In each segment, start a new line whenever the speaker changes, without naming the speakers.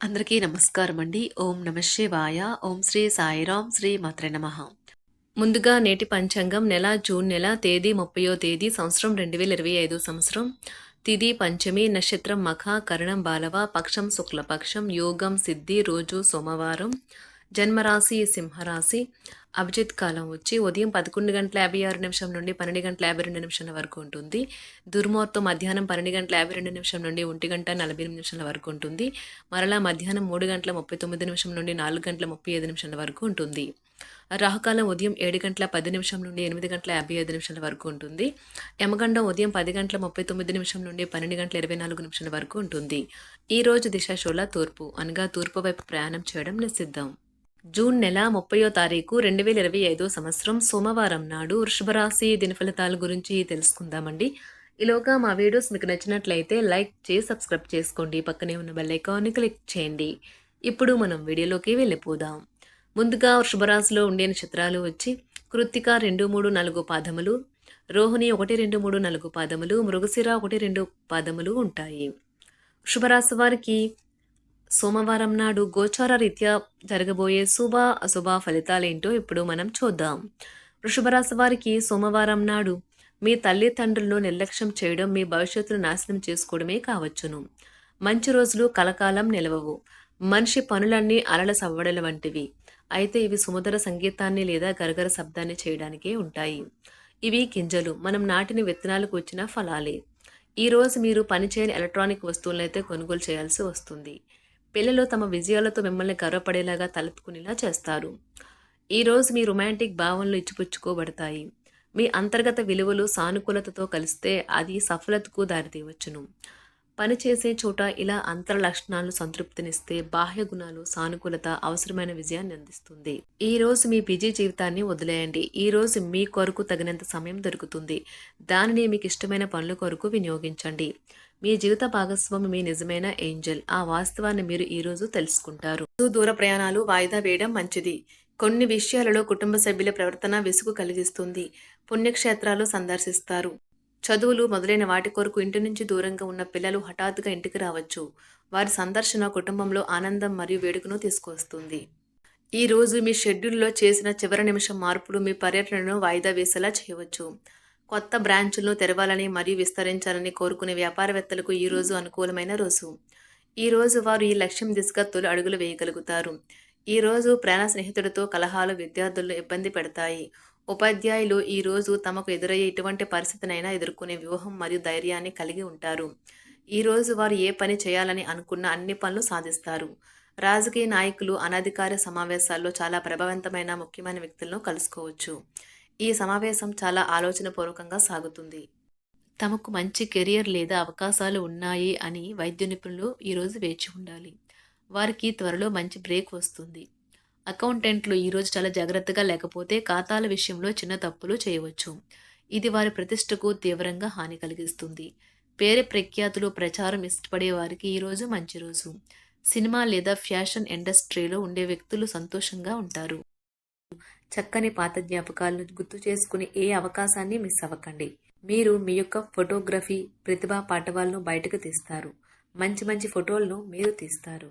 అందరికీ నమస్కారం అండి ఓం నమ శివాయ. ఓం శ్రీ సాయిరాం శ్రీ మాత్ర నమ. ముందుగా నేటి పంచాంగం నెల జూన్ నెల తేదీ ముప్పయో తేదీ సంవత్సరం రెండు వేల ఇరవై ఐదు సంవత్సరం. తిది పంచమి నక్షత్రం మఖ కరణం బాలవ పక్షం శుక్లపక్షం యోగం సిద్ధి రోజు సోమవారం. జన్మరాశి సింహరాశి అభిజిత్ కాలం వచ్చి ఉదయం పదకొండు గంటల యాభై ఆరు నిమిషం నుండి పన్నెండు గంటల యాభై రెండు నిమిషాల వరకు ఉంటుంది. దుర్ముహూర్తం మధ్యాహ్నం పన్నెండు గంటల యాభై రెండు నిమిషం నుండి ఒంటి గంట నలభై ఎనిమిది నిమిషాల వరకు ఉంటుంది. మరలా మధ్యాహ్నం మూడు గంటల ముప్పై తొమ్మిది నిమిషం నుండి నాలుగు గంటల ముప్పై ఐదు నిమిషాల వరకు ఉంటుంది. రాహుకాలం ఉదయం ఏడు గంటల పది నిమిషం నుండి ఎనిమిది గంటల యాభై ఐదు నిమిషాల వరకు ఉంటుంది. యమగండం ఉదయం పది గంటల ముప్పై తొమ్మిది నిమిషం నుండి పన్నెండు గంటల ఇరవై నాలుగు నిమిషాల వరకు ఉంటుంది. ఈ రోజు దిశాశోళ తూర్పు అనగా తూర్పు వైపు ప్రయాణం చేయడం నిషిద్ధం. జూన్ నెల ముప్పయో తారీఖు రెండు వేల ఇరవై ఐదో సంవత్సరం సోమవారం నాడు వృషభరాశి దినఫలితాల గురించి తెలుసుకుందామండి. ఈలోగా మా వీడియోస్ మీకు నచ్చినట్లయితే లైక్ చేసి సబ్స్క్రైబ్ చేసుకోండి. పక్కనే ఉన్న బెల్ ఐకాన్ని క్లిక్ చేయండి. ఇప్పుడు మనం వీడియోలోకి వెళ్ళిపోదాం. ముందుగా వృషభరాశిలో ఉండే నక్షత్రాలు వచ్చి కృత్తిక రెండు మూడు నాలుగు పాదములు రోహిణి ఒకటి రెండు మూడు నాలుగు పాదములు మృగశిర ఒకటి రెండు పాదములు ఉంటాయి. వృషభరాశి వారికి సోమవారం నాడు గోచార రీత్యా జరగబోయే శుభ అశుభ ఫలితాలేంటో ఇప్పుడు మనం చూద్దాం. వృషభరాశి వారికి సోమవారం నాడు మీ తల్లిదండ్రులను నిర్లక్ష్యం చేయడం మీ భవిష్యత్తును నాశనం చేసుకోవడమే కావచ్చును. మంచి రోజులు కలకాలం నిలవవు. మనిషి పనులన్నీ అలల సవ్వడల వంటివి. అయితే ఇవి సుమధుర సంగీతాన్ని లేదా గరగర శబ్దాన్ని చేయడానికే ఉంటాయి. ఇవి గింజలు. మనం నాటిన విత్తనాలకు వచ్చిన ఫలాలే. ఈ రోజు మీరు పనిచేయని ఎలక్ట్రానిక్ వస్తువులను అయితే కొనుగోలు చేయాల్సి వస్తుంది. పిల్లలు తమ విజయాలతో మిమ్మల్ని గర్వపడేలాగా తలెత్తుకునేలా చేస్తారు. ఈరోజు మీ రొమాంటిక్ భావనలు ఇచ్చిపుచ్చుకోబడతాయి. మీ అంతర్గత విలువలు సానుకూలతతో కలిస్తే అది సఫలతకు దారితీయవచ్చును. పనిచేసే చోట ఇలా అంతర లక్షణాలు సంతృప్తినిస్తే బాహ్య గుణాలు సానుకూలత అవసరమైన విజయాన్ని అందిస్తుంది. ఈ రోజు మీ బిజీ జీవితాన్ని వదిలేయండి. ఈ రోజు మీ కొరకు తగినంత సమయం దొరుకుతుంది. దానిని మీకు ఇష్టమైన పనుల కొరకు వినియోగించండి. మీ జీవిత భాగస్వామి మీ నిజమైన ఏంజల్. ఆ వాస్తవాన్ని మీరు ఈ రోజు తెలుసుకుంటారు. దూర ప్రయాణాలు వాయిదా వేయడం మంచిది. కొన్ని విషయాలలో కుటుంబ సభ్యుల ప్రవర్తన విసుగు కలిగిస్తుంది. పుణ్యక్షేత్రాలు సందర్శిస్తారు. చదువులు మొదలైన వాటి కొరకు ఇంటి నుంచి దూరంగా ఉన్న పిల్లలు హఠాత్తుగా ఇంటికి రావచ్చు. వారి సందర్శన కుటుంబంలో ఆనందం మరియు వేడుకను తీసుకొస్తుంది ఈ రోజు మీ షెడ్యూల్లో చేసిన చివరి నిమిషం మార్పులు మీ పర్యటనను వాయిదా వేసేలా చేయవచ్చు. కొత్త బ్రాంచులను తెరవాలని మరియు విస్తరించాలని కోరుకునే వ్యాపారవేత్తలకు ఈ రోజు అనుకూలమైన రోజు. ఈ రోజు వారు ఈ లక్ష్యం దిశగా తొలి అడుగులు వేయగలుగుతారు. ఈ రోజు ప్రాణ స్నేహితుడితో కలహాలు విద్యార్థులను ఇబ్బంది పెడతాయి. ఉపాధ్యాయులు ఈ రోజు తమకు ఎదురయ్యే ఎటువంటి పరిస్థితినైనా ఎదుర్కొనే వ్యూహం మరియు ధైర్యాన్ని కలిగి ఉంటారు. ఈ రోజు వారు ఏ పని చేయాలని అనుకున్న అన్ని పనులు సాధిస్తారు. రాజకీయ నాయకులు అనధికార సమావేశాల్లో చాలా ప్రభావవంతమైన ముఖ్యమైన వ్యక్తులను కలుసుకోవచ్చు. ఈ సమావేశం చాలా ఆలోచనపూర్వకంగా సాగుతుంది. తమకు మంచి కెరియర్ లేదా అవకాశాలు ఉన్నాయి అని వైద్య నిపుణులు ఈరోజు వేచి ఉండాలి. వారికి త్వరలో మంచి బ్రేక్ వస్తుంది. అకౌంటెంట్లు ఈరోజు చాలా జాగ్రత్తగా లేకపోతే ఖాతాల విషయంలో చిన్న తప్పులు చేయవచ్చు. ఇది వారి ప్రతిష్టకు తీవ్రంగా హాని కలిగిస్తుంది. పేరు ప్రఖ్యాతులు ప్రచారం ఇష్టపడే వారికి ఈరోజు మంచి రోజు. సినిమా లేదా ఫ్యాషన్ ఇండస్ట్రీలో ఉండే వ్యక్తులు సంతోషంగా ఉంటారు. చక్కని పాత జ్ఞాపకాలను గుర్తు చేసుకుని ఏ అవకాశాన్ని మిస్ అవ్వకండి. మీరు మీ యొక్క ఫోటోగ్రఫీ ప్రతిభా పాఠవాలను బయటకు తీస్తారు. మంచి మంచి ఫోటోలను మీరు తీస్తారు.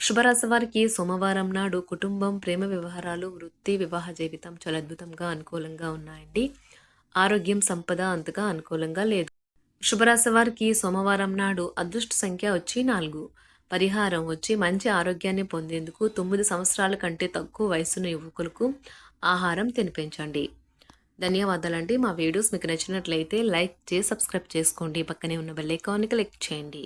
శుభరాశి వారికి సోమవారం నాడు కుటుంబం ప్రేమ వ్యవహారాలు వృత్తి వివాహ జీవితం చాలా అద్భుతంగా అనుకూలంగా ఉన్నాయండి. ఆరోగ్యం సంపద అంతగా అనుకూలంగా లేదు. శుభరాశి వారికి సోమవారం నాడు అదృష్ట సంఖ్య వచ్చి నాలుగు. పరిహారం వచ్చి మంచి ఆరోగ్యాన్ని పొందేందుకు తొమ్మిది సంవత్సరాల కంటే తక్కువ వయసున్న యువకులకు ఆహారం తినిపించండి. ధన్యవాదాలండి. మా వీడియోస్ మీకు నచ్చినట్లయితే లైక్ చేసి సబ్స్క్రైబ్ చేసుకోండి. పక్కనే ఉన్న బెల్ ఐకాన్ని క్లిక్ చేయండి.